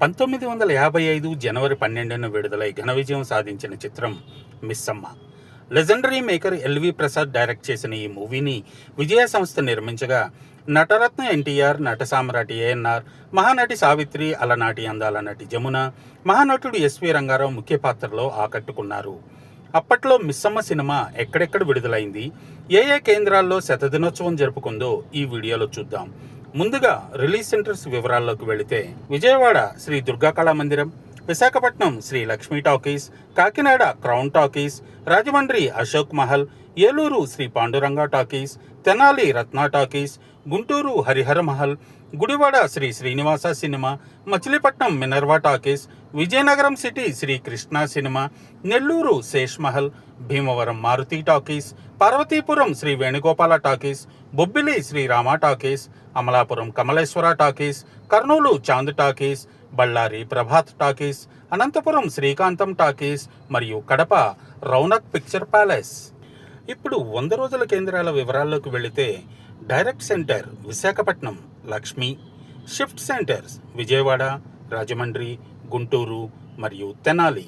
పంతొమ్మిది వందల యాభై ఐదు జనవరి పన్నెండున విడుదలై ఘన విజయం సాధించిన చిత్రం Missamma. Legendary maker L V Prasad direct చేసిన ఈ మూవీని విజయ సంస్థ నిర్మించగా నటరత్న ఎన్టీఆర్ నట సామ్రాటి ఏఎన్ఆర్ మహానటి సావిత్రి అలనాటి అందాల నటి జమున మహానటుడు ఎస్వి రంగారావు ముఖ్య పాత్రలో ఆకట్టుకున్నారు. అప్పట్లో మిస్సమ్మ సినిమా ఎక్కడెక్కడ విడుదలైంది ఏ ఏ కేంద్రాల్లో శతదినోత్సవం జరుపుకుందో ఈ వీడియోలో చూద్దాం. ముందుగా రిలీజ్ సెంటర్స్ వివరాల్లోకి వెళితే Vijayawada Sri Durga Kala Mandiram Visakhapatnam Sri Lakshmi Talkies Kakinada Crown Talkies Rajahmundry Ashok Mahal Eluru Sri Panduranga Talkies Tenali Ratna Talkies Guntur Harihara Mahal Gudivada Sri Srinivasa Cinema Machilipatnam Minerva Talkies Vizianagaram City Sri Krishna Cinema Nellore Sheshmahal Bhimavaram Maruti Talkies Parvathipuram Sri Venugopala Talkies Bobbili Sri Rama Talkies Amalapuram Kamaleswara Talkies Kurnool Chand Talkies Bellary Prabhat Talkies Anantapur Srikantam Talkies మరియు Kadapa Raunak picture palace. ఇప్పుడు వంద రోజుల కేంద్రాల వివరాల్లోకి వెళితే direct centre Visakhapatnam Lakshmi shift centres Vijayawada Rajahmundry Guntur మరియు తెనాలి.